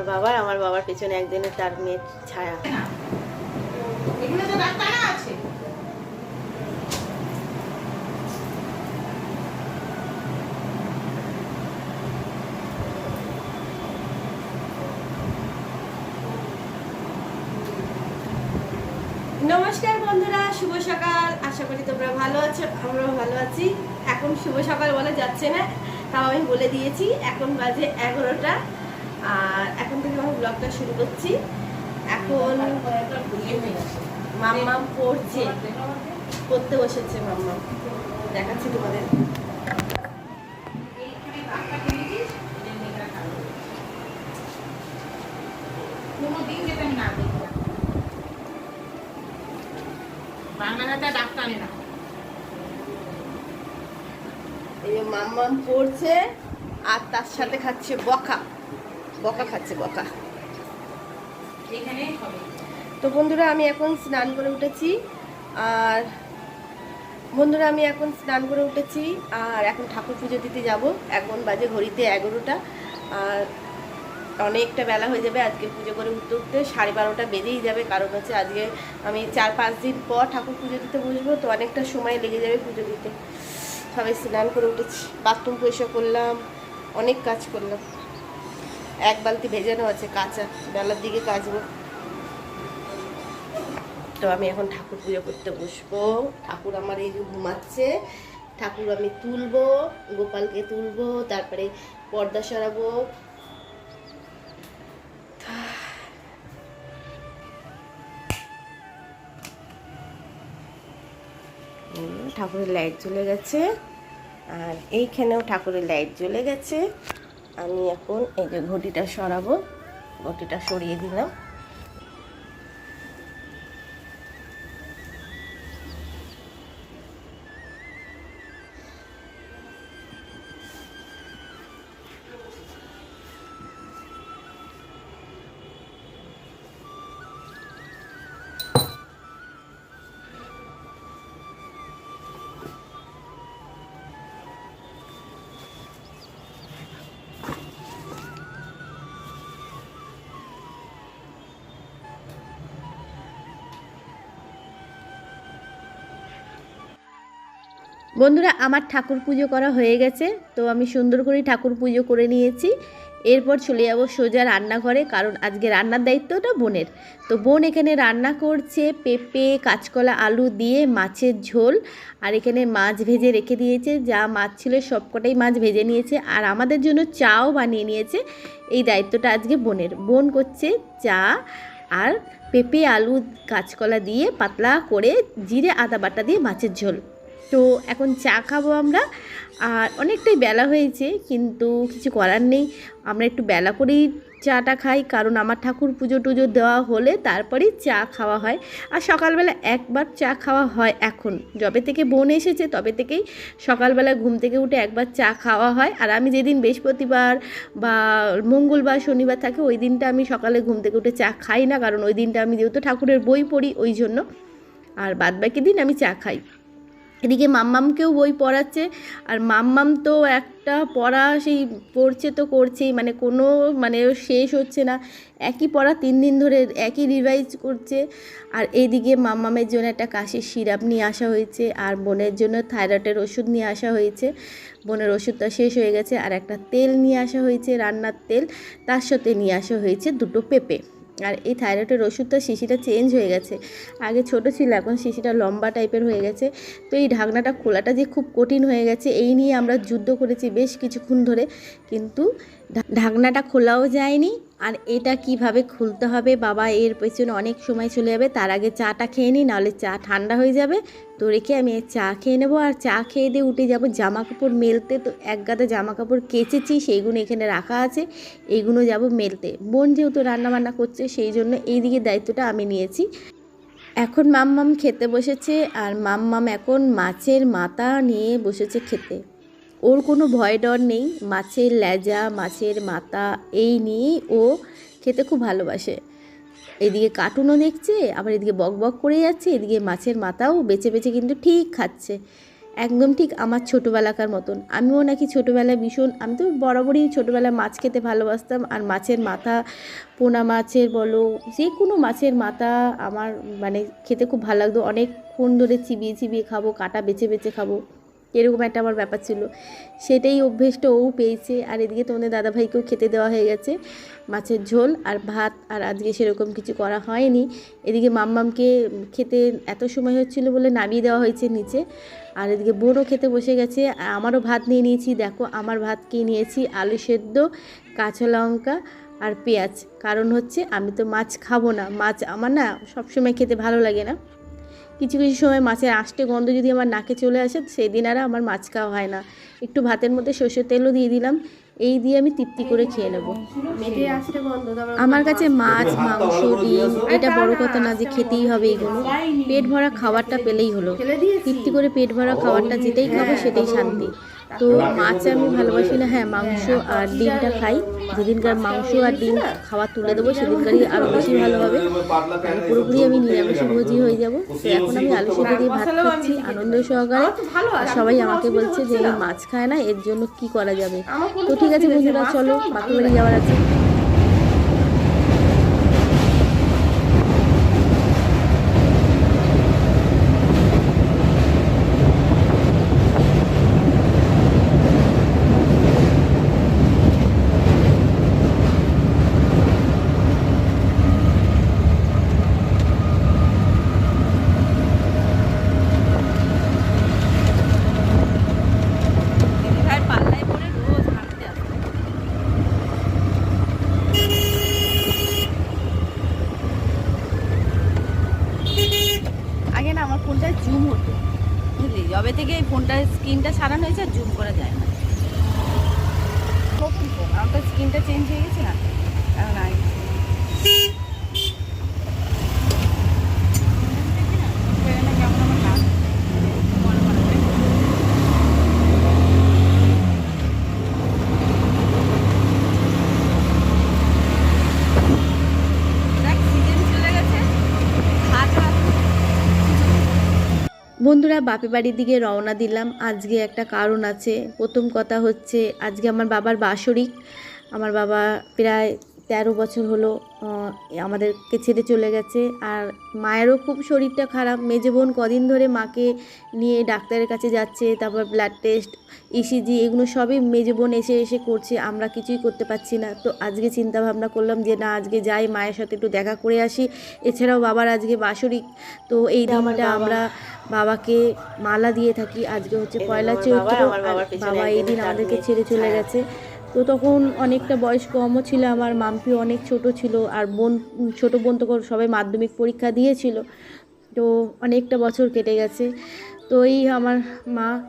আমার বাবার আমার বাবার পেছনে একদিনের তার মেয়ের ছায়া। নমস্কার বন্ধুরা, শুভ সকাল। আশা করি তোমরা ভালো আছো, আমরাও ভালো আছি। এখন শুভ সকাল বলা যাচ্ছে না, তাও আমি বলে দিয়েছি, এখন বাজে এগারোটা আর এখন থেকে আমি ব্লগটা শুরু করছি। এখন মাম্মাম পড়ছে। পড়তে বসেছে মাম্মাম। দেখাচ্ছি তোমাদের। মাম্মাম পড়ছে আর তার সাথে খাচ্ছে বকা। বকা খাচ্ছে বকা। তো বন্ধুরা, আমি এখন স্নান করে উঠেছি, আর বন্ধুরা, আমি এখন স্নান করে উঠেছি, আর এখন ঠাকুর পুজো দিতে যাব। এখন বাজে ঘড়িতে এগারোটা, আর অনেকটা বেলা হয়ে যাবে আজকে পুজো করে উঠতে উঠতে, সাড়ে বারোটা বেজেই যাবে, কারণ হচ্ছে আজকে আমি চার পাঁচ দিন পর ঠাকুর পুজো দিতে বসবো, তো অনেকটা সময় লেগে যাবে পুজো দিতে। সবাই স্নান করে উঠেছি, বাথরুম পরিষ্কার করলাম, অনেক কাজ করলাম। এক বালতি ভেজানো আছে, কাঁচা বেলার দিকে কাচবো। তো আমি এখন ঠাকুর পুজো করতে বসবো। ঠাকুর আমার এই যে ঘুমাচ্ছে, ঠাকুর আমি তুলবো, গোপালকে তুলবো, তারপরে পর্দা সরাবো। ঠাকুরের লাইট জ্বলে গেছে, আর এইখানেও ঠাকুরের লাইট জ্বলে গেছে। আমি এখন এই যে ঘটিটা সরাবো ঘটিটা সরিয়ে দিলাম। বন্ধুরা, আমার ঠাকুর পুজো করা হয়ে গেছে, তো আমি সুন্দর করে ঠাকুর পুজো করে নিয়েছি। এরপর চলে যাব সোজা রান্নাঘরে, কারণ আজকে রান্নার দায়িত্বটা বোনের। তো বোন এখানে রান্না করছে পেঁপে, কাঁচকলা, আলু দিয়ে মাছের ঝোল, আর এখানে মাছ ভেজে রেখে দিয়েছে। যা মাছ ছিল সবকটাই মাছ ভেজে নিয়েছে, আর আমাদের জন্য চাও বানিয়ে নিয়েছে। এই দায়িত্বটা আজকে বোনের। বোন করছে চা আর পেঁপে, আলু, কাঁচকলা দিয়ে পাতলা করে জিরে আদা বাটা দিয়ে মাছের ঝোল। তো এখন চা খাব আমরা। আর অনেকটাই বেলা হয়েছে, কিন্তু কিছু করার নেই। আমরা একটু বেলা করেই চাটা খাই, কারণ আমার ঠাকুর পুজো টুজো দেওয়া হলে তারপরেই চা খাওয়া হয়। আর সকালবেলা একবার চা খাওয়া হয় এখন। যবে থেকে বোন এসেছে, তবে থেকেই সকালবেলা ঘুম থেকে উঠে একবার চা খাওয়া হয়। আর আমি যেদিন বৃহস্পতিবার বা মঙ্গলবার, শনিবার থাকে, ওই দিনটা আমি সকালে ঘুম থেকে উঠে চা খাই না, কারণ ওই দিনটা আমি যেহেতু ঠাকুরের বই পড়ি, ওই জন্য। আর বাদবাকি দিন আমি চা খাই। এদিকে মাম্মামকেও বই পড়াচ্ছে, আর মাম্মাম তো একটা পড়া সেই পড়ছে তো করছেই মানে কোনো মানে শেষ হচ্ছে না। একই পড়া তিন দিন ধরে, একই রিভাইজ করছে। আর এইদিকে মাম্মামের জন্য একটা কাশির সিরাপ নিয়ে আসা হয়েছে, আর বোনের জন্য থাইরয়েডের ওষুধ নিয়ে আসা হয়েছে। বোনের ওষুধটা শেষ হয়ে গেছে, আর একটা তেল নিয়ে আসা হয়েছে, রান্নার তেল। তার সাথে নিয়ে আসা হয়েছে দুটো পেঁপে। আর এই থাইরয়েডের ওষুধটা শিশিটা চেঞ্জ হয়ে গেছে। আগে ছোট ছিল, এখন শিশিটা লম্বা টাইপের হয়ে গেছে। তো এই ঢাকনাটা খোলাটা যে খুব কঠিন হয়ে গেছে, এই নিয়ে আমরা যুদ্ধ করেছি বেশ কিছুক্ষণ ধরে। কিন্তু ঢাকনাটা খোলাও যায়নি। আর এটা কীভাবে খুলতে হবে? বাবা এর পেছনে অনেক সময় চলে যাবে, তার আগে চাটা খেয়ে নিই নাহলে চা ঠান্ডা হয়ে যাবে। তো রেখে আমি চা খেয়ে নেব আর চা খেয়ে দিয়ে উঠে যাব জামা কাপড় মেলতে। তো এক গাদা জামা কাপড় কেচেছি, সেইগুলো এখানে রাখা আছে এইগুলো যাব মেলতে। বোন যেহেতু রান্না বান্না করছে, সেই জন্য এই দিকে দায়িত্বটা আমি নিয়েছি। এখন মাম্মাম খেতে বসেছে, আর মাম্মাম এখন মাছের মাথা নিয়ে বসেছে খেতে। ওর কোনো ভয় ডর নেই। মাছের লেজা মাছের মাথা, এই নিয়েই ও খেতে খুব ভালোবাসে। এদিকে কার্টুনও দেখছে, আবার এদিকে বক বক করে যাচ্ছে, এদিকে মাছের মাথাও বেছে বেছে কিন্তু ঠিক খাচ্ছে। একদম ঠিক আমার ছোটোবেলাকার মতন। আমিও নাকি ছোটোবেলায় ভীষণ, আমি তো বরাবরই ছোটোবেলায় মাছ খেতে ভালোবাসতাম। আর মাছের মাথা, পোনা মাছের বলো, যে কোনো মাছের মাথা আমার মানে খেতে খুব ভালো লাগতো। অনেকক্ষণ ধরে চিবিয়ে চিবিয়ে খাব, কাটা বেছে বেছে খাব। এরকম একটা আমার ব্যাপার ছিল। সেটাই অভ্যেসটা ও পেয়েছে। আর এদিকে তোমাদের দাদাভাইকেও খেতে দেওয়া হয়ে গেছে। মাছের ঝোল আর ভাত। আর আজকে সেরকম কিছু করা হয়নি। এদিকে মাম্মামকে খেতে এত সময় হচ্ছিল বলে নামিয়ে দেওয়া হয়েছে নিচে। আর এদিকে বোনও খেতে বসে গেছে। আমারও ভাত নিয়ে নিয়েছি। দেখো, আমার ভাত কি নিয়েছি? আলু সেদ্ধ, কাঁচা লঙ্কা আর পেঁয়াজ। কারণ হচ্ছে আমি তো মাছ খাব না। মাছ আমার না সবসময় খেতে ভালো লাগে না। কিছু কিছু সময় মাছের আষ্টে গন্ধ যদি আমার নাকে চলে আসে সেই দিন আর আমার মাছ খাওয়া হয় না। একটু ভাতের মধ্যে সর্ষের তেলও দিয়ে দিলাম। এই দিয়ে আমি তৃপ্তি করে খেয়ে নেব। আমার কাছে মাছ। মাংস ডিম এটা বড় কথা না যে খেতেই হবে এগুলো। পেট ভরা খাবারটা পেলেই হলো। তৃপ্তি করে পেট ভরা খাবারটা যেটাই খাব সেটাই শান্তি। তো মাছ আমি ভালোবাসি না হ্যাঁ মাংস আর ডিমটা খাই। যেদিনকার মাংস আর ডিম খাওয়া তুলে দেবো, সেদিনকারই আরও বেশি ভালো হবে। পুরোপুরি আমি নিরামিষ ভোজি হয়ে যাব। এখন আমি আলু সেদ্ধ দিয়ে ভাত খাচ্ছি, আনন্দ সহকারে। সবাই আমাকে বলছে যে মাছ খায় না, এর জন্য কি করা যাবে? তো ঠিক আছে বন্ধুরা, চলো, বাকি বাড়ি যাওয়ার আছে। আগে না আমার ফোনটা জুম হতো বুঝলি? যবে থেকে এই ফোনটার স্ক্রিনটা সারানো হয়েছে জুম করা যায় না। নতুন ফোন আমার তো স্ক্রিনটা চেঞ্জ হয়ে গেছে না? কারণ আগে কেমন আমার নাম মনে মনে হয়। দেখ সিজন চলে গেছে হাত হাত বন্ধুরা বাপে বাড়ির দিকে রওনা দিলাম। আজকে একটা কারণ আছে। প্রথম কথা হচ্ছে, আজকে আমার বাবার বাসরিক। আমার বাবা প্রায় তেরো বছর হলো আমাদেরকে ছেড়ে চলে গেছে। আর মায়েরও খুব শরীরটা খারাপ। মেজে বোন কদিন ধরে মাকে নিয়ে ডাক্তারের কাছে যাচ্ছে তারপর ব্লাড টেস্ট ইসিজি এগুলো সবই মেজে বোন এসে এসে করছে। আমরা কিছুই করতে পারছি না। তো আজকে চিন্তা ভাবনা করলাম যে না আজকে যাই মায়ের সাথে একটু দেখা করে আসি। এছাড়াও বাবার আজকে বাসরিক তো এই দিনটা আমরা বাবাকে মালা দিয়ে থাকি। আজকে হচ্ছে পয়লা চৈত্র। বাবা এই দিন আমাদেরকে ছেড়ে চলে গেছে। তো তখন অনেকটা বয়স কমও ছিল আমার মাম্পি অনেক ছোট ছিল আর বোন ছোট বোন তখন সবাই মাধ্যমিক পরীক্ষা দিয়েছিল। তো অনেকটা বছর কেটে গেছে। তো এই আমার মা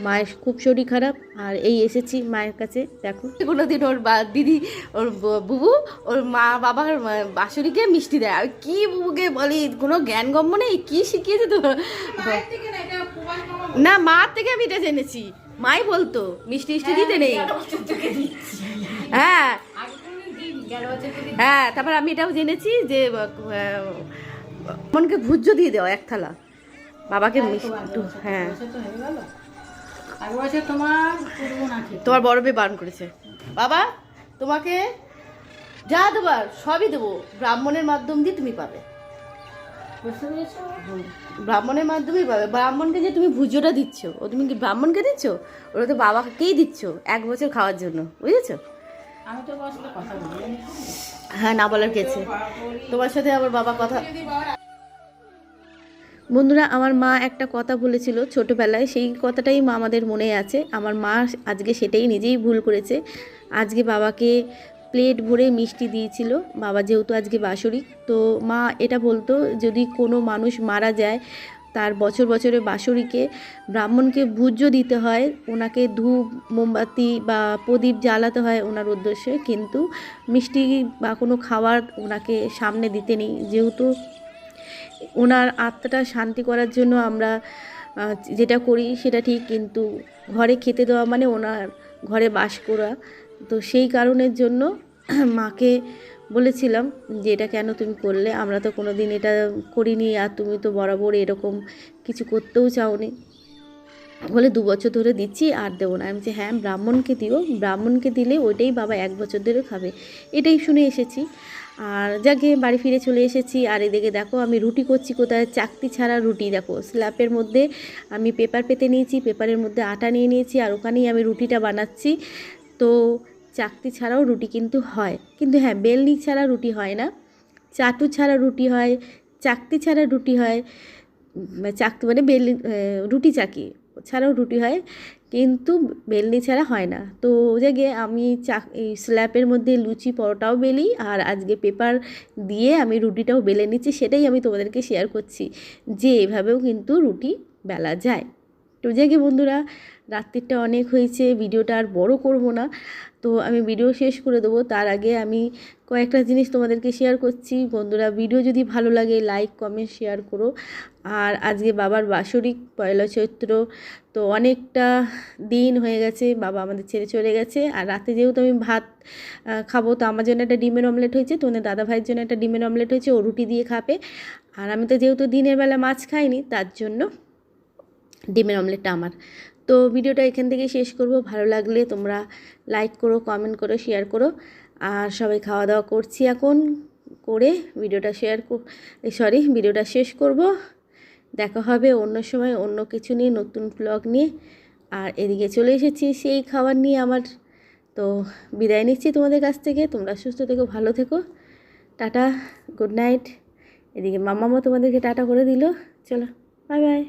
মায়ের খুব শরীর খারাপ আর এই এসেছি মায়ের কাছে দেখো। কোনো দিন ওর বা- দিদি ওর বুবু ওর মা বাবার বাসুরিকে মিষ্টি দেয়। আর কি বুবুকে বলি কোনো জ্ঞান গম্য নেই? কী শিখিয়েছে তো না মার থেকে আমি এটা জেনেছি। মাই বলতো মিষ্টি মিষ্টি দিতে নেই। হ্যাঁ। হ্যাঁ তারপর আমি এটাও জেনেছি যে মনকে ভুজ্য দিয়ে দেওয়া এক থালা। বাবাকে মিষ্টি হ্যাঁ। হয়ে তোমার বড় মেয়ে বারণ করেছে। বাবা তোমাকে যা দেবার সবই দেবো। ব্রাহ্মণের মাধ্যম দিয়ে তুমি পাবে। বুঝতে পেরেছ ব্রাহ্মণের মাধ্যমেই পাবে ব্রাহ্মণকে যে তুমি ভুজোটা দিচ্ছ ও তুমি কি ব্রাহ্মণকে দিচ্ছ? ওরা তো বাবাকেই দিচ্ছ এক বছর খাওয়ার জন্য বুঝেছ? আমি তো কথা? হ্যাঁ না বলার গেছে তোমার সাথে আবার বাবা কথা বন্ধুরা আমার মা একটা কথা বলেছিল ছোটোবেলায় সেই কথাটাই মা আমাদের মনে আছে। আমার মা আজকে সেটাই নিজেই ভুল করেছে। আজকে বাবাকে প্লেট ভরে মিষ্টি দিয়েছিল। বাবা যেহেতু আজকে বাসরিক তো মা এটা বলতো, যদি কোনো মানুষ মারা যায়, তার বছর বছরে বাসরিকে ব্রাহ্মণকে ভূজ্য দিতে হয়, ওনাকে ধূপ, মোমবাতি বা প্রদীপ জ্বালাতে হয় ওনার উদ্দেশ্যে, কিন্তু মিষ্টি বা কোনো খাবার ওনাকে সামনে দিতে নেই। যেহেতু ওনার আত্মাটা শান্তি করার জন্য আমরা যেটা করি সেটা ঠিক, কিন্তু ঘরে খেতে দেওয়া মানে ওনার ঘরে বাস করা। তো সেই কারণের জন্য মাকে বলেছিলাম যে এটা কেন তুমি করলে? আমরা তো কোনো দিন এটা করিনি আর তুমি তো বরাবর এরকম কিছু করতেও চাওনি। বলে দু বছর ধরে দিচ্ছি আর দেবো না। আমি যে হ্যাঁ ব্রাহ্মণকে দিও। ব্রাহ্মণকে দিলে ওইটাই বাবা এক বছর ধরে খাবে। এটাই শুনে এসেছি। আর যাকে বাড়ি ফিরে চলে এসেছি, আর এদিকে দেখো আমি রুটি করছি কোথায়? চাকতি ছাড়া রুটি দেখো। স্ল্যাপের মধ্যে আমি পেপার পেতে নিয়েছি, পেপারের মধ্যে আটা নিয়ে নিয়েছি, আর ওখানেই আমি রুটিটা বানাচ্ছি। তো চাকতি ছাড়াও রুটি কিন্তু হয়। কিন্তু হ্যাঁ বেলনি ছাড়া রুটি হয় না। চাটু ছাড়া রুটি হয়, চাকতি ছাড়া রুটি হয় চাকতি মানে বেলনি রুটি চাকি ছাড়াও রুটি হয়, কিন্তু বেলনি ছাড়া হয় না। তো জায়গায় আমি চাক, এই স্ল্যাপের মধ্যে লুচি, পরোটাও বেলি, আর আজকে পেপার দিয়ে আমি রুটিটাও বেলে নিচ্ছি, সেটাই আমি তোমাদেরকে শেয়ার করছি। যে এভাবেও কিন্তু রুটি বেলা যায়। তো জাগে বন্ধুরা, রাত্রিটা অনেক হয়েছে, ভিডিওটা আর বড় করব না। তো আমি ভিডিও শেষ করে দেবো। তার আগে আমি কয়েকটা জিনিস তোমাদেরকে শেয়ার করছি। বন্ধুরা, ভিডিও যদি ভালো লাগে লাইক কমেন্ট শেয়ার করো। আর আজকে বাবার বাৎসরিক পয়লা চৈত্র, তো অনেকটা দিন হয়ে গেছে, বাবা আমাদের ছেড়ে চলে গেছে। আর রাতে যেহেতু আমি ভাত খাব, তো আমার জন্য একটা ডিমের অমলেট হয়েছে তোমাদের দাদা ভাইয়ের জন্য একটা ডিমের অমলেট হয়েছে, ও রুটি দিয়ে খাবে। আর আমি তো যেহেতু দিনের বেলা মাছ খাইনি, তার জন্য ডিমের অমলেটটা আমার। তো ভিডিওটা এখান থেকে শেষ করব। ভালো লাগলে তোমরা লাইক করো কমেন্ট করো শেয়ার করো। আর সবাই খাওয়া দাওয়া করছি এখন করে ভিডিওটা শেয়ার সরি ভিডিওটা শেষ করব। দেখা হবে অন্য সময় অন্য কিছু নিয়ে, নতুন ব্লগ নিয়ে। আর এদিকে চলে এসেছি সেই খাবার নিয়ে আমার। তো বিদায় নিচ্ছি তোমাদের কাছ থেকে। তোমরা সুস্থ থেকো, ভালো থেকো। টাটা গুড নাইট এদিকে মামামও তোমাদেরকে টাটা করে দিল। চলো বাই বাই